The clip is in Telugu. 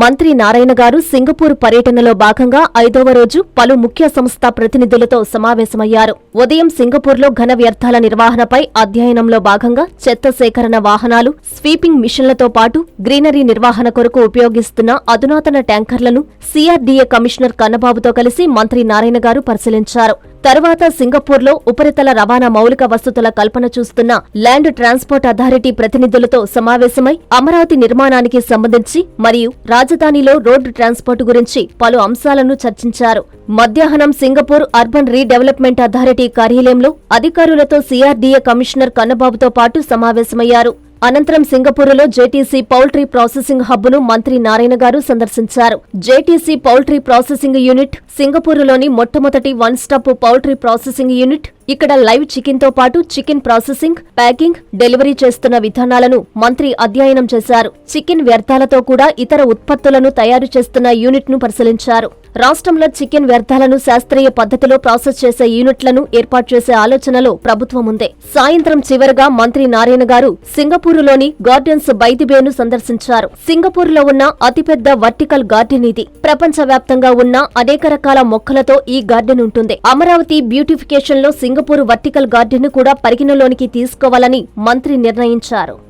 మంత్రి నారాయణ గారు సింగపూర్ పర్యటనలో భాగంగా ఐదవ రోజు పలు ముఖ్య సంస్థ ప్రతినిధులతో సమావేశమయ్యారు. ఉదయం సింగపూర్లో ఘన వ్యర్థాల నిర్వహణపై అధ్యయనంలో భాగంగా చెత్త సేకరణ వాహనాలు స్వీపింగ్ మిషన్లతో పాటు గ్రీనరీ నిర్వహణ కొరకు ఉపయోగిస్తున్న అధునాతన ట్యాంకర్లను సీఆర్డీఏ కమిషనర్ కన్నబాబుతో కలిసి మంత్రి నారాయణ గారు పరిశీలించారు. తర్వాత సింగపూర్లో ఉపరితల రవాణా మౌలిక వసతుల కల్పన చూస్తున్న ల్యాండ్ ట్రాన్స్పోర్ట్ అథారిటీ ప్రతినిధులతో సమావేశమై అమరావతి నిర్మాణానికి సంబంధించి మరియు రాజధానిలో రోడ్డు ట్రాన్స్పోర్ట్ గురించి పలు అంశాలను చర్చించారు. మధ్యాహ్నం సింగపూర్ అర్బన్ రీడెవలప్మెంట్ అథారిటీ కార్యాలయంలో అధికారులతో సీఆర్డీఏ కమిషనర్ కన్నబాబుతో పాటు సమావేశమయ్యారు. అనంతరం సింగపూరులో జేటీసీ పౌల్ట్రీ ప్రాసెసింగ్ హబ్బును మంత్రి నారాయణ గారు సందర్శించారు. జేటీసీ పౌల్ట్రీ ప్రాసెసింగ్ యూనిట్ సింగపూరులోని మొట్టమొదటి one stop poultry processing unit ఇక్కడ లైవ్ చికెన్తో పాటు చికెన్ ప్రాసెసింగ్ ప్యాకింగ్ డెలివరీ చేస్తున్న విధానాలను మంత్రి అధ్యయనం చేశారు. చికెన్ వ్యర్థాలతో కూడా ఇతర ఉత్పత్తులను తయారు చేస్తున్న యూనిట్ను పరిశీలించారు. రాష్ట్రంలో చికెన్ వ్యర్థాలను శాస్త్రీయ పద్ధతిలో ప్రాసెస్ చేసే యూనిట్లను ఏర్పాటు చేసే ఆలోచనలో ప్రభుత్వం ఉంది. సాయంత్రం చివరగా మంత్రి నారాయణ గారు సింగపూరులోని గార్డెన్స్ బైదిబేను సందర్శించారు. సింగపూర్లో ఉన్న అతిపెద్ద వర్టికల్ గార్డెన్ ఇది. ప్రపంచవ్యాప్తంగా ఉన్న అనేక రకాల మొక్కలతో ఈ గార్డెన్ ఉంటుంది. అమరావతి బ్యూటిఫికేషన్లో సింగపూర్ వర్టికల్ గార్డెన్ను కూడా పరిగణలోనికి తీసుకోవాలని మంత్రి నిర్ణయించారు.